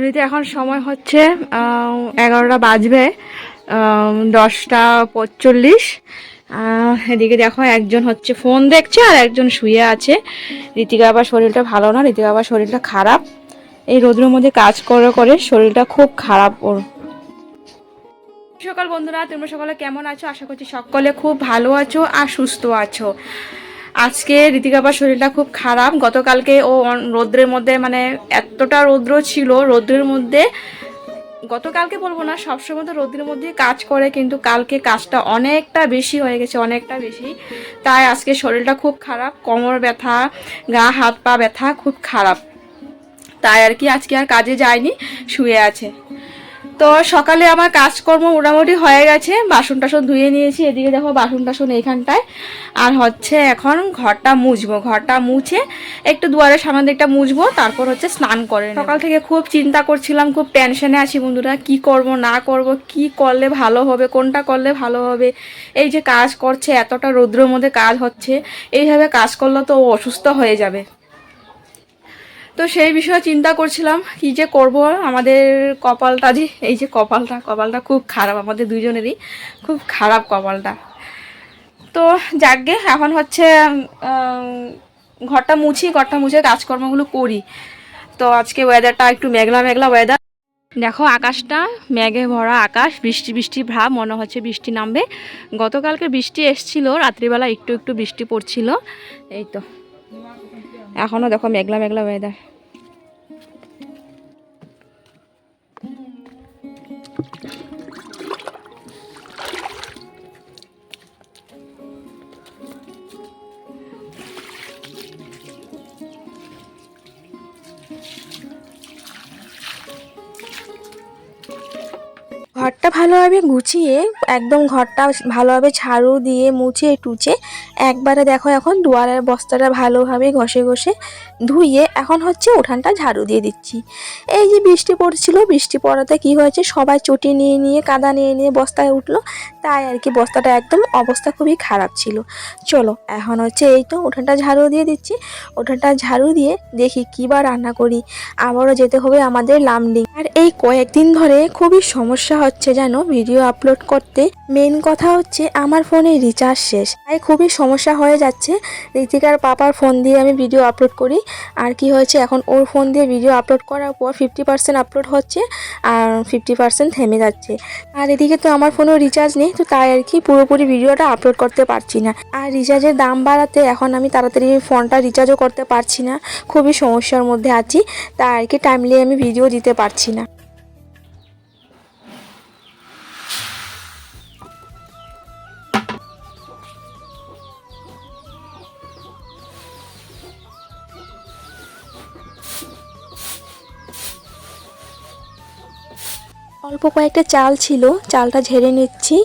এমনিতে এখন সময় হচ্ছে এগারোটা বাজবে দশটা পঁচল্লিশ এদিকে দেখো একজন হচ্ছে ফোন দেখছে আর একজন শুয়ে আছে। ঋতিকা আবার শরীরটা ভালো না, ঋতিকা আবার শরীরটা খারাপ। এই রোদ্রের মধ্যে কাজ করে করে শরীরটা খুব খারাপ ওর। সকাল বন্ধুরা, তোমরা সকালে কেমন আছো? আশা করছি সকলে খুব ভালো আছো আর সুস্থ আছো। আজকে ঋতিকাবার শরীরটা খুব খারাপ। গতকালকে ও রৌদ্রের মধ্যে মানে এতটা রৌদ্র ছিল, রৌদ্রের মধ্যে গতকালকে বলব না, সবসময় তো রৌদ্রের মধ্যে কাজ করে, কিন্তু কালকে কাজটা অনেকটা বেশি হয়ে গেছে, অনেকটা বেশি। তাই আজকে শরীরটা খুব খারাপ, কোমর ব্যথা, গা, হাত পা ব্যথা খুব খারাপ। তাই আর কি আজকে আর কাজে যায়নি, শুয়ে আছে। তো সকালে আমার কাজকর্ম মোটামুটি হয়ে গেছে। বাসন টাসন ধুয়ে নিয়েছি। এদিকে দেখো বাসন টাসন এইখানটায়। আর হচ্ছে এখন ঘরটা মুছবো। ঘরটা মুছে একটু দুয়ারের সামনে দিকটা মুছবো। তারপর হচ্ছে স্নান করে সকাল থেকে খুব চিন্তা করছিলাম, খুব টেনশনে আছি বন্ধুরা। কি করব, না করব, কি করলে ভালো হবে, কোনটা করলে ভালো হবে? এই যে কাজ করছে, এতটা রৌদ্রের মধ্যে কাজ হচ্ছে। এইভাবে কাজ করলে তো অসুস্থ হয়ে যাবে। তো সেই বিষয়ে চিন্তা করছিলাম, কি যে করব? আমাদের কপালটা যে, এই যে কপালটা কপালটা খুব খারাপ, আমাদের দুজনেরই খুব খারাপ কপালটা। তো যাকগে, এখন হচ্ছে ঘরটা মুছি, ঘরটা মুছে কাজকর্মগুলো করি। তো আজকে ওয়েদারটা একটু মেঘলা মেঘলা ওয়েদার দেখো, আকাশটা মেঘে ভরা আকাশ, বৃষ্টি বৃষ্টি ভাব, মনে হচ্ছে বৃষ্টি নামবে। গতকালকে বৃষ্টি এসছিল, রাত্রিবেলা একটু একটু বৃষ্টি পড়ছিল। এই তো। এখনও দেখো মেঘলা মেঘলা ওয়েদার ঘরটা ভালোভাবে গুছিয়ে একদম ঘরটা ভালোভাবে ঝাড়ু দিয়ে মুছে টুচে একবারে দেখো এখন দুয়ারের বস্তাটা ভালোভাবে ঘষে ঘষে ধুইয়ে এখন হচ্ছে উঠানটা ঝাড়ু দিয়ে দিচ্ছি। এই যে বৃষ্টি পড়ছিল, বৃষ্টি পড়াতে কি হয়েছে? সবাই চটি নিয়ে নিয়ে, কাদা নিয়ে নিয়ে বস্তায় উঠল। তাই আর কি বস্তাটা একদম অবস্থা খুবই খারাপ ছিল। চলো, এখন হচ্ছে এই তো উঠানটা ঝাড়ু দিয়ে দিচ্ছি। উঠানটা ঝাড়ু দিয়ে দেখি কী বা রান্না করি। আবারও যেতে হবে আমাদের লামডিং। আর এই কয়েকদিন ধরে খুবই সমস্যা হচ্ছে যেন ভিডিও আপলোড করতে মেন কথা হচ্ছে আমার ফোনে রিচার্জ শেষ। তাই খুবই সমস্যা হয়ে যাচ্ছে। ঋতিকার পাপার ফোন দিয়ে আমি ভিডিও আপলোড করি। আর কি হয়েছে, এখন ওর ফোন দিয়ে ভিডিও আপলোড করার পর ফিফটি পার্সেন্ট আপলোড হচ্ছে আর ফিফটি পার্সেন্ট থেমে যাচ্ছে। আর এদিকে তো আমার ফোনেও রিচার্জ নেই, তো তাই আর কি পুরোপুরি ভিডিওটা আপলোড করতে পারছি না। আর রিচার্জের দাম বাড়াতে এখন আমি তাড়াতাড়ি ফোনটা রিচার্জও করতে পারছি না। খুবই সমস্যার মধ্যে আছি, তাই আর কি টাইমলি আমি ভিডিও দিতে পারছি না। অল্প কয়েকটা চাল ছিল, চালটা ঝেড়ে নিচ্ছি,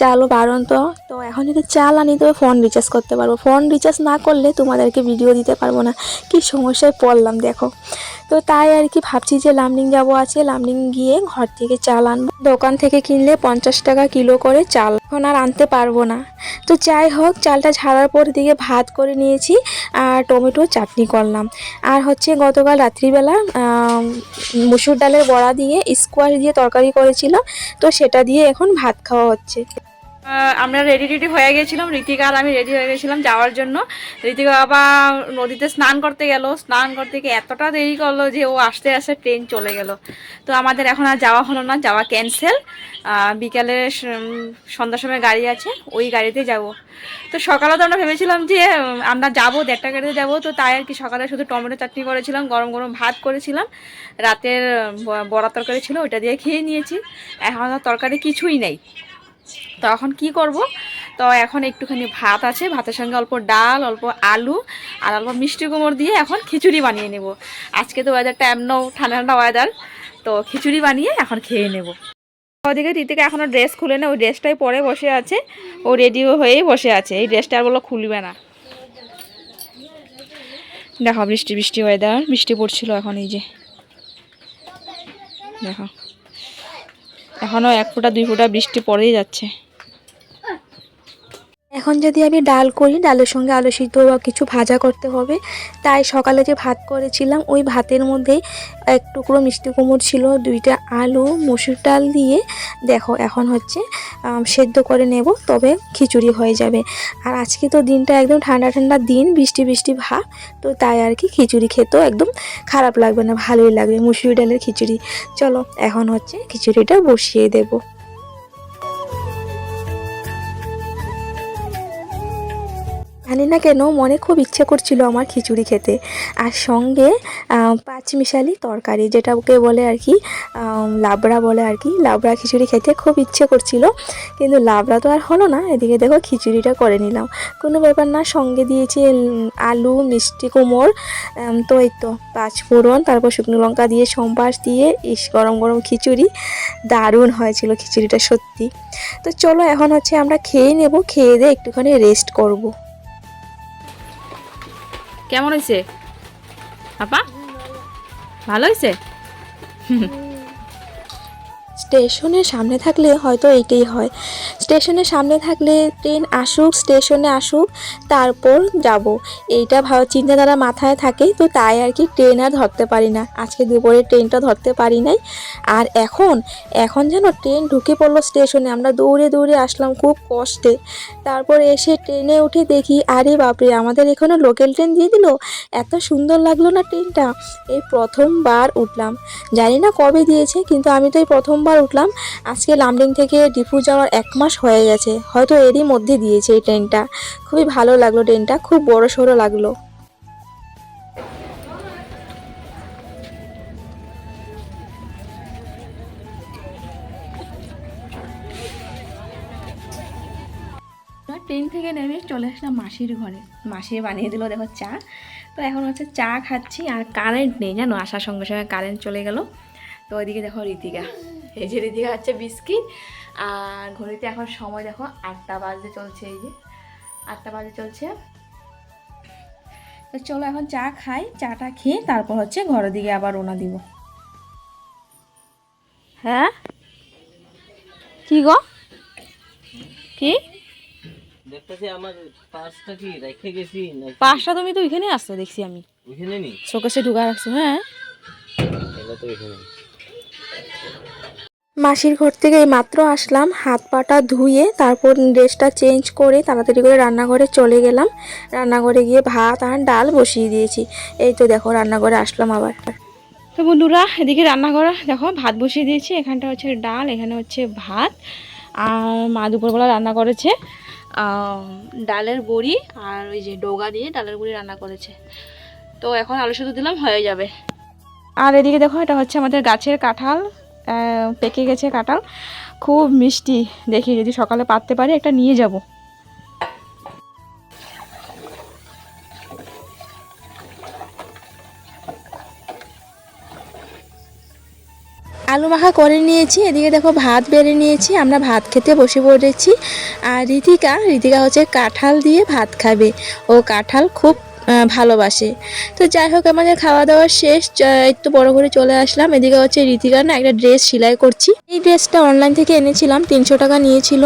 চালও বাড়ন্ত। তো এখন যদি চাল আনি, তবে ফোন রিচার্জ করতে পারব। ফোন রিচার্জ না করলে তোমাদেরকে ভিডিও দিতে পারব না। কি সমস্যায় পড়লাম, দেখো। তো তাই আর কি ভাবছি যে লামডিং যাব আছে। লামডিং গিয়ে ঘর থেকে চাল আনব। দোকান থেকে কিনলে পঞ্চাশ টাকা কিলো করে চাল। এখন আর আনতে পারব না। তো যাই হোক, চালটা ঝাড়ার পর দিকে ভাত করে নিয়েছি, আর টমেটো চাটনি করলাম। আর হচ্ছে গতকাল রাত্রিবেলা মুসুর ডালের বড়া দিয়ে স্কোয়াশ দিয়ে তরকারি করেছিলাম তো সেটা দিয়ে এখন ভাত খাওয়া হচ্ছে। আমরা রেডি রেডি হয়ে গেছিলাম। ঋতিকা আর আমি রেডি হয়ে গেছিলাম যাওয়ার জন্য। ঋতিকা বাবা নদীতে স্নান করতে গেল। স্নান করতে গিয়ে এতটা দেরি করল যে ও আসতে আসতে ট্রেন চলে গেল। তো আমাদের এখন আর যাওয়া হলো না, যাওয়া ক্যান্সেল বিকালে সন্ধ্যার সময় গাড়ি আছে, ওই গাড়িতে যাব। তো সকালে তো আমরা ভেবেছিলাম যে আমরা যাব, দেড়টা গাড়িতে যাব। তো তাই আর কি সকালে শুধু টমেটো চাটনি করেছিলাম, গরম গরম ভাত করেছিলাম। রাতের বড়া তরকারি ছিল, ওইটা দিয়ে খেয়ে নিয়েছি। এখন তরকারি কিছুই নেই। তো এখন কি করব? তো এখন একটুখানি ভাত আছে, ভাতের সঙ্গে অল্প ডাল, অল্প আলু আর অল্প মিষ্টি কুমড় দিয়ে এখন খিচুড়ি বানিয়ে নেব। আজকে তো ওয়েদারটা এমনও ঠান্ডা ঠান্ডা ওয়েদার তো খিচুড়ি বানিয়ে এখন খেয়ে নেব। ওদিকে ঋতিকা এখনও ড্রেস খুলে না, ওই ড্রেসটাই পরে বসে আছে, ও রেডি হয়েই বসে আছে, এই ড্রেসটা আর বলো খুলবে না। দেখো বৃষ্টি বৃষ্টি ওয়েদার বৃষ্টি পড়ছিল এখন এই যে। দেখো। এখনও এক ফোঁটা, দুই ফোঁটা বৃষ্টি পড়েই যাচ্ছে। এখন যদি আমি ডাল করি, ডালের সঙ্গে আলু সিদ্ধ বা কিছু ভাজা করতে হবে, তাই সকালে যে ভাত করেছিলাম, ওই ভাতের মধ্যেই এক টুকরো মিষ্টি কুমড় ছিল, দুইটা আলু, মুসুর ডাল দিয়ে, দেখো এখন হচ্ছে সেদ্ধ করে নেব, তবে খিচুড়ি হয়ে যাবে। আর আজকে তো দিনটা একদম ঠান্ডা ঠান্ডা দিন, বৃষ্টি বৃষ্টি ভাব তো তাই আর কি খিচুড়ি খেতেও একদম খারাপ লাগবে না, ভালোই লাগবে, মুসুরি ডালের খিচুড়ি। চলো এখন হচ্ছে খিচুড়িটা বসিয়ে দেবো। জানি না কেন, মনে খুব ইচ্ছে করছিল আমার খিচুড়ি খেতে। আর সঙ্গে পাঁচমিশালি তরকারি, যেটাকে বলে আর কি লাবড়া বলে আর কি, লাবড়া খিচুড়ি খেতে খুব ইচ্ছে করছিল। কিন্তু লাবড়া তো আর হলো না, এদিকে দেখো খিচুড়িটা করে নিলাম। কোনো ব্যাপার না, সঙ্গে দিয়েছি আলু, মিষ্টি কুমোর তো এই তো, পাঁচ ফোড়ন, তারপর শুকনো লঙ্কা দিয়ে সম্বাস দিয়ে ইস, গরম গরম খিচুড়ি। দারুণ হয়েছিল খিচুড়িটা সত্যি। তো চলো, এখন হচ্ছে আমরা খেয়ে নেব, খেয়ে দিয়ে একটুখানি রেস্ট করব। কেমন হয়েছে? আপা? ভালো হয়েছে? স্টেশনের সামনে থাকলে হয়তো এইটাই হয়। স্টেশনের সামনে থাকলে ট্রেন আসুক, স্টেশনে আসুক, তারপর যাব। এইটা ভাব চিন্তাধারা মাথায় থাকে, তো তাই আর কি ট্রেন আর ধরতে পারি না। আজকে দুপুরে ট্রেনটা ধরতে পারি নাই। আর এখন এখন যেন ট্রেন ঢুকে পড়ল স্টেশনে। আমরা দৌড়ে দৌড়ে আসলাম খুব কষ্টে। তারপর এসে ট্রেনে উঠে দেখি, আরে বাপরে, আমাদের এখানে লোকাল ট্রেন দিয়ে দিল? এত সুন্দর লাগল না ট্রেনটা? এই প্রথমবার উঠলাম। জানি না কবে দিয়েছে, কিন্তু আমি তো এই প্রথমবার উঠলাম। আজকে লামডিং থেকে ডিফু যাওয়ার এক মাস হয়ে গেছে। হয়তো এরই মধ্যে দিয়েছে এই ট্রেনটা। খুবই ভালো লাগল ট্রেনটা। খুব বড় সড়ো লাগল। ট্রেন থেকে নেমে চলে আসলাম মাসির ঘরে। মাসি বানিয়ে দিল, দেখো চা। তো এখন হচ্ছে চা খাচ্ছি আর কারেন্ট নেই, জানো? আসার সঙ্গে সঙ্গে কারেন্ট চলে গেল। তো ওইদিকে দেখো রীতিকা। এই যে রীতিকা হচ্ছে বিস্কিট। আর ঘড়িতে এখন সময় দেখো আটটা বাজে চলছে এই যে। আটটা বাজে চলছে। তো চলো এখন চা খাই চাটা খেয়ে তারপর হচ্ছে ঘরের দিকে আবার রওনা দিব। হ্যাঁ? কি গো? কি? দেখতেছি আমার পাঁচটা কি রেখে গেছি পাঁচটা তুমি তো ওইখানে আসছো দেখছি আমি। ওইখানে নি শোকেসে ঢুকা রাখছো হ্যাঁ? এগুলো তো ওইখানে মাসির ঘর থেকে এই মাত্র আসলাম, হাত পাটা ধুয়ে তারপর ড্রেসটা চেঞ্জ করে তাড়াতাড়ি করে রান্নাঘরে চলে গেলাম। রান্নাঘরে গিয়ে ভাত আর ডাল বসিয়ে দিয়েছি। এই তো দেখো রান্নাঘরে আসলাম আবার। তো বন্ধুরা, এদিকে রান্নাঘরে দেখো ভাত বসিয়ে দিয়েছি, এখানটা হচ্ছে ডাল, এখানে হচ্ছে ভাত। আর মা দুপুরবেলা রান্না করেছে ডালের বড়ি আর ওই যে ডোগা দিয়ে ডালের বড়ি রান্না করেছে। তো এখন আলু শুধু দিলাম, হয়ে যাবে। আর এদিকে দেখো এটা হচ্ছে আমাদের গাছের কাঁঠাল। পেকে গেছে কাঁঠাল। খুব মিষ্টি। দেখি যদি সকালে পাততে পারি, একটা নিয়ে যাব। আলু মাখা করে নিয়েছি, এদিকে দেখো ভাত বেড়ে নিয়েছি, আমরা ভাত খেতে বসে পড়েছি। আর রীতিকা রীতিকা হচ্ছে কাঁঠাল দিয়ে ভাত খাবে। ও কাঁঠাল খুব ভালোবাসে। তো যাই হোক, আমাদের খাওয়া দাওয়া শেষ একটু বড় করে চলে আসলাম। এদিকে হচ্ছে রীতিকা না একটা ড্রেস সেলাই করছি। এই ড্রেসটা অনলাইন থেকে এনেছিলাম, তিনশো টাকা নিয়েছিল।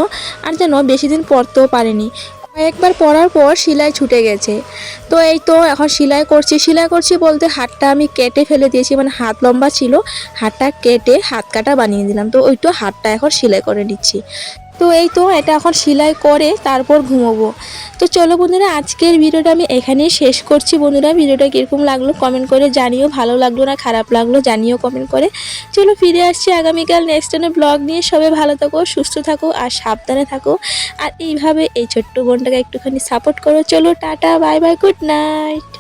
আর যেন বেশি দিন পরতেও পারেনি। কয়েকবার পরার পর সেলাই ছুটে গেছে। তো এই তো এখন সেলাই করছি। সেলাই করছি বলতে হাতটা আমি কেটে ফেলে দিয়েছি। মানে হাত লম্বা ছিল। হাতটা কেটে হাত কাটা বানিয়ে দিলাম। তো ওই তো হাতটা এখন সেলাই করে নিচ্ছি। তো এই তো এটা এখন সেলাই করে তারপর ঘুমোবো। তো চলো বন্ধুরা, আজকের ভিডিওটা আমি এখানেই শেষ করছি। বন্ধুরা, ভিডিওটা কীরকম লাগল কমেন্ট করে জানিও। ভালো লাগল না, খারাপ লাগল জানিও কমেন্ট করে। চলো ফিরে আসছি আগামীকাল নেক্সট টাইমে ব্লগ নিয়ে। সবাই ভালো থাকো, সুস্থ থাকো আর সাবধানে থাকো। আর এইভাবে এই ছোট্ট বোনটাকে একটুখানি সাপোর্ট করো। চলো ta ta bye bye good night